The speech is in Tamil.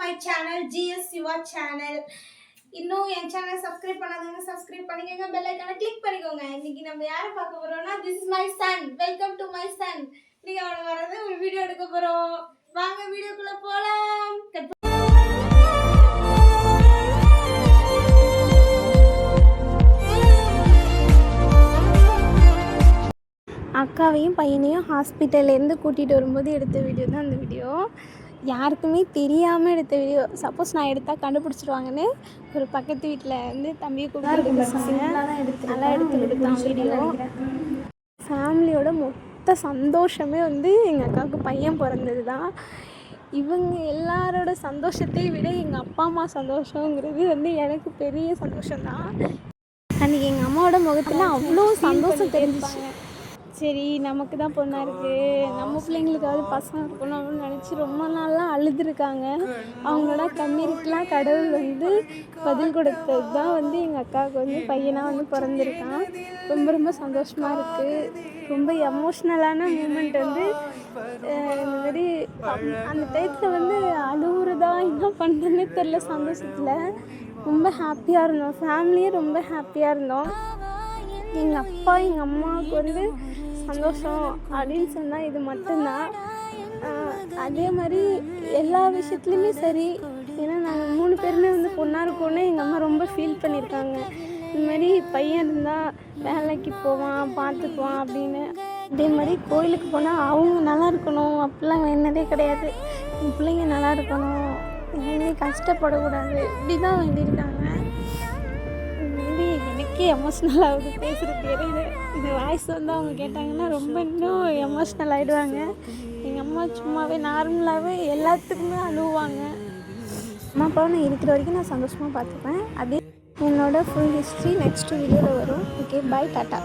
My channel GS Siva channel இன்னும் என் சேனல் சப்ஸ்கிரைப் பண்ணாதவங்க சப்ஸ்கிரைப் பண்ணிக்கோங்க பெல் ஐக்கான கிளிக் பண்ணிக்கோங்க. இன்னைக்கு நம்ம யாரை பார்க்க போறோம்னா this is my son welcome to my son இன்னைக்கு அவனை வர்றது ஒரு வீடியோ எடுக்க போறோம். வாங்க வீடியோக்குள்ள போலாம். அக்காவையும் பையனையும் ஹாஸ்பிட்டல்லேருந்து கூட்டிகிட்டு வரும்போது எடுத்த வீடியோ தான் அந்த வீடியோ யாருக்குமே தெரியாமல் எடுத்த வீடியோ சப்போஸ் நான் எடுத்தால் கண்டுபிடிச்சிருவாங்கன்னு ஒரு பக்கத்து வீட்டில் வந்து தம்பியை கூப்பிட்டு நல்லா எடுத்து கொடுத்தான் வீடியோ ஃபேமிலியோட மொத்த சந்தோஷமே வந்து எங்கள் அக்காவுக்கு பையன் பிறந்தது தான் இவங்க எல்லாரோட சந்தோஷத்தை விட எங்கள் அப்பா அம்மா சந்தோஷங்கிறது வந்து எனக்கு பெரிய சந்தோஷம்தான். அன்றைக்கி எங்கள் அம்மாவோட முகத்தில் அவ்வளோ சந்தோஷம் தெரிஞ்சிச்சு. சரி நமக்கு தான் பொண்ணாக இருக்குது நம்ம பிள்ளைங்களுக்காவது பசங்க இருக்கணும் அப்படின்னு நினச்சி ரொம்ப நாளாக அழுதுருக்காங்க. அவங்களோட கண்ணீருக்கெலாம் கடவுள் வந்து பதில் கொடுத்தது தான் வந்து எங்கள் அக்காவுக்கு வந்து பையனாக வந்து பிறந்திருக்கான். ரொம்ப ரொம்ப சந்தோஷமாக இருக்குது ரொம்ப எமோஷ்னலான மூமெண்ட் வந்து இந்த மாதிரி அந்த டயத்தில் வந்து அழுகுறதா என்ன பண்ணுறதுனே தெரில சந்தோஷத்தில். ரொம்ப ஹாப்பியாக இருந்தோம். ஃபேமிலியே ரொம்ப ஹாப்பியாக இருந்தோம். எங்கள் அப்பா எங்கள் அம்மாவுக்கு வந்து சந்தோஷம் அப்படின்னு சொன்னால் இது மட்டும்தான். அதே மாதிரி எல்லா விஷயத்துலையுமே சரி. ஏன்னா நாங்கள் மூணு பேருமே வந்து பொண்ணாக இருக்கோன்னே எங்கள் அம்மா ரொம்ப ஃபீல் பண்ணியிருக்காங்க இந்த மாதிரி பையன் இருந்தால் வேலைக்கு போவான் பார்த்துக்குவான் அப்படின்னு. அதே மாதிரி கோயிலுக்கு போனால் அவங்க நல்லா இருக்கணும். அப்படிலாம் என்னதே கிடையாது. என் பிள்ளைங்க நல்லா இருக்கணும். எதுவுமே கஷ்டப்படக்கூடாது. இப்படி தான் வேண்டியிருக்காங்க எனக்கே எமோஷ்னல் ஆகுது பேசுகிறதுக்கு தெரியல இந்த வாய்ஸ் வந்து அவங்க கேட்டாங்கன்னா ரொம்ப இன்னும் எமோஷ்னல் ஆகிடுவாங்க எங்கள் அம்மா சும்மாவே நார்மலாகவே எல்லாத்துக்குமே அழுவாங்க. அம்மா அப்பாவை நான் இருக்கிற வரைக்கும் நான் சந்தோஷமாக பார்த்துப்பேன். அதே என்னோட ஃபுல் ஹிஸ்ட்ரி நெக்ஸ்ட் வீடியோவில் வரும். Okay bye tata.